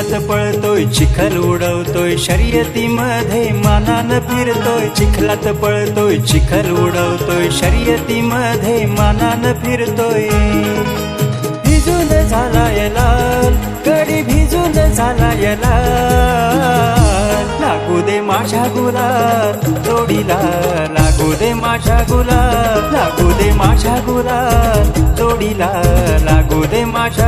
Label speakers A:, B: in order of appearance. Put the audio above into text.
A: फिरतोय चिखल उडवतोय शर्यतीमध्ये मानानं फिरतोय चिखलात पळतोय चिखल उडवतोय शर्यतीमध्ये मानानं फिरतोय. भिजून झाला लाल कडी भिजून झाला लाल. लागू दे माझ्या गुलाब जोडीला लागू दे माझ्या गुलाब लागू दे माझ्या गुलाब जोडीला लागू दे माझ्या